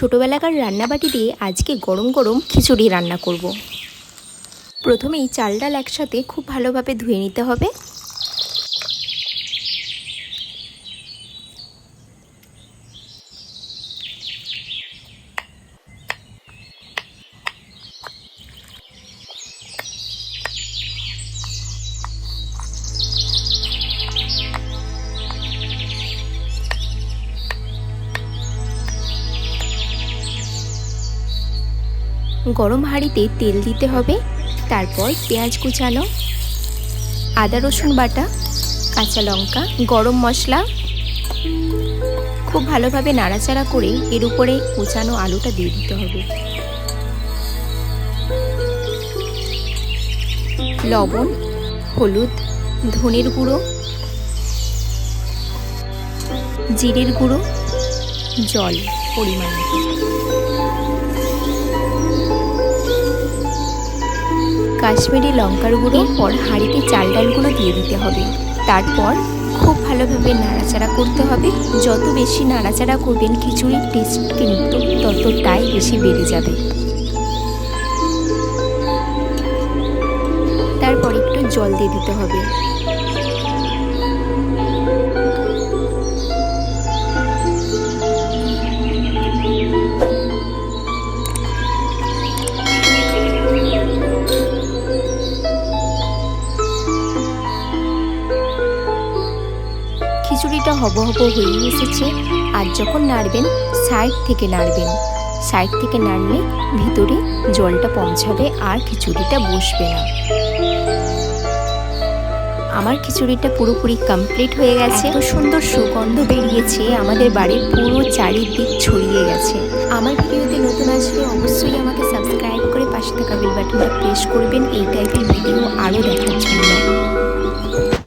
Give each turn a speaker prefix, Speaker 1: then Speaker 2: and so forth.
Speaker 1: ছোটোবেলাকার রান্নাবাটি দিয়ে আজকে গরম গরম খিচুড়ি রান্না করব। প্রথমেই চাল ডাল একসাথে খুব ভালোভাবে ধুয়ে নিতে হবে গরম হাঁড়িতে তেল দিতে হবে, তারপর পেঁয়াজ কুচানো, আদা রসুন বাটা, কাঁচা লঙ্কা, গরম মশলা। খুব ভালোভাবে নাড়াচাড়া করে এর উপরে কুচানো আলুটা দিয়ে দিতে হবে। লবণ, হলুদ, ধনের গুঁড়ো, জিরের গুঁড়ো, জল, পরিমাণ কাশ্মীরি লঙ্কার গুঁড়ো পর হাঁড়িতে চাল ডালগুলো দিয়ে দিতে হবে। তারপর খুব ভালোভাবে নাড়াচাড়া করতে হবে। যত বেশি নাড়াচাড়া করবেন, খিচুড়ির টেস্ট কিন্তু ততটাই বেশি বেড়ে যাবে। তারপর একটু জল দিয়ে দিতে হবে। খিচুড়িটা হব হব হয়ে এসেছে। আর যখন নাড়বেন সাইড থেকে নাড়বেন। সাইড থেকে নাড়লে ভিতরে জলটা পৌঁছাবে আর খিচুড়িটা বসবে না। আমার খিচুড়িটা পুরোপুরি কমপ্লিট হয়ে গেছে। এত সুন্দর সুগন্ধ বেরিয়েছে আমাদের বাড়ির পুরো চারিদিক ছড়িয়ে গেছে। আমার ভিডিওতে নতুন আসলে অবশ্যই আমাকে সাবস্ক্রাইব করে পাশে থাকা বেল বাটনটা প্রেস করবেন। এই টাইপের ভিডিও আরও দেখার জন্য।